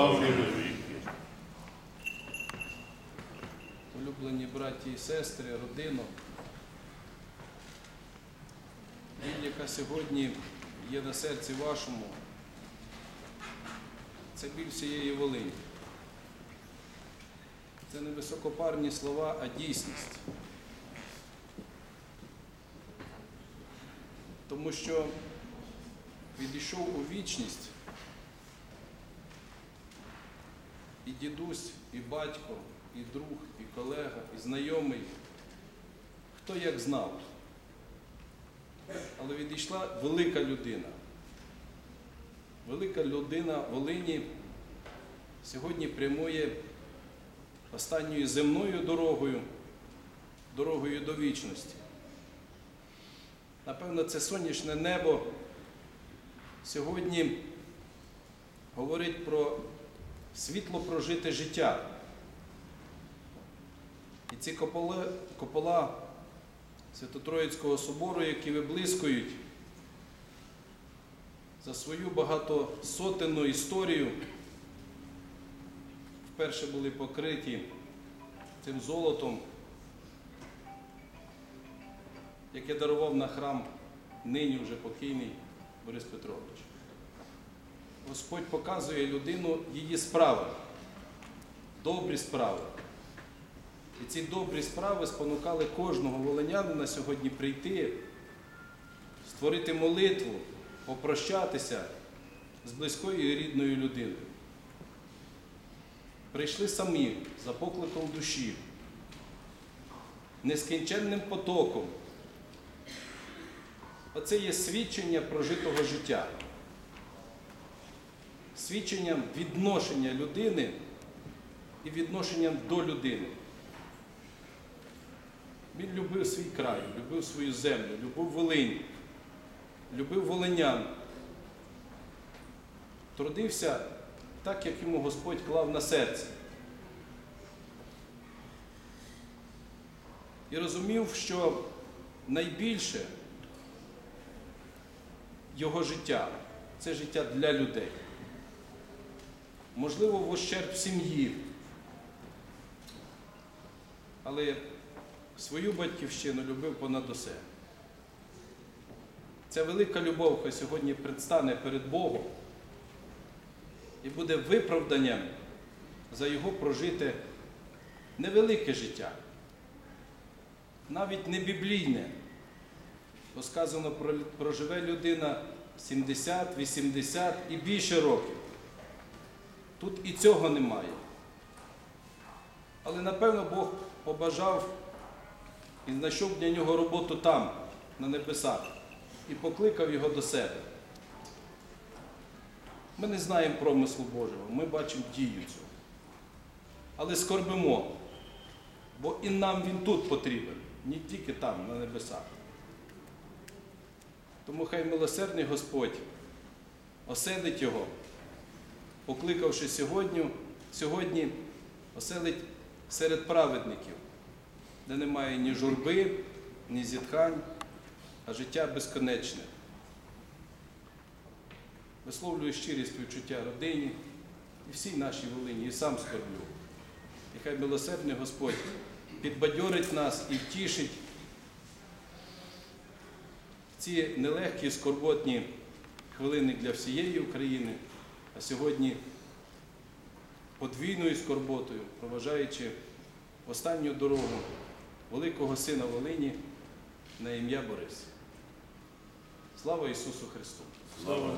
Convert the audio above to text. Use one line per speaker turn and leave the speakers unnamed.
Слава навіки.
улюблені браті і сестри, родину. Біль, яка сьогодні є на серці вашому, це біль всієї Волині. Це не високопарні слова, а дійсність. Тому що відійшов у вічність і дідусь, і батько, і друг, і колега, і знайомий, хто як знав. Але відійшла велика людина. Велика людина Волині сьогодні прямує останньою земною дорогою, дорогою до вічності. Напевно, це сонячне небо сьогодні говорить про світло прожите життя. І ці копола, копола Свято-Троїцького собору, які виблискують за свою багатосотенну історію, вперше були покриті цим золотом, яке дарував на храм нині вже покійний Борис Петрович. Господь показує людину її справи, добрі справи. І ці добрі справи спонукали кожного волинянина сьогодні прийти, створити молитву, попрощатися з близькою і рідною людиною. Прийшли самі за покликом душі, нескінченним потоком. Оце є свідчення прожитого життя, свідченням відношення людини і відношенням до людини. Він любив свій край, любив свою землю, любив Волинь, любив волинян. Трудився так, як йому Господь клав на серце. І розумів, що найбільше його життя це життя для людей. Можливо, в ущерб сім'ї. Але свою батьківщину любив понад усе. Ця велика любов, хай сьогодні предстане перед Богом і буде виправданням за його прожите невелике життя, навіть не біблійне, бо сказано, проживе людина 70, 80 і більше років. Тут і цього немає. Але напевно Бог побажав і знайшов для нього роботу там, на небесах, і покликав його до себе. Ми не знаємо промислу Божого, ми бачимо дію цього. Але скорбимо, бо і нам він тут потрібен, не тільки там, на небесах. Тому хай милосердний Господь оселить його, покликавши сьогодні, сьогодні оселить серед праведників де немає ні журби, ні зітхань, а життя безконечне. Висловлюю щирі співчуття родині і всій нашій Волині, і сам скорблю. І хай милосердний Господь підбадьорить нас і втішить ці нелегкі скорботні хвилини для всієї України, сьогодні подвійною скорботою, проважаючи останню дорогу великого сина Волині на ім'я Борис. Слава Ісусу Христу!
Слава.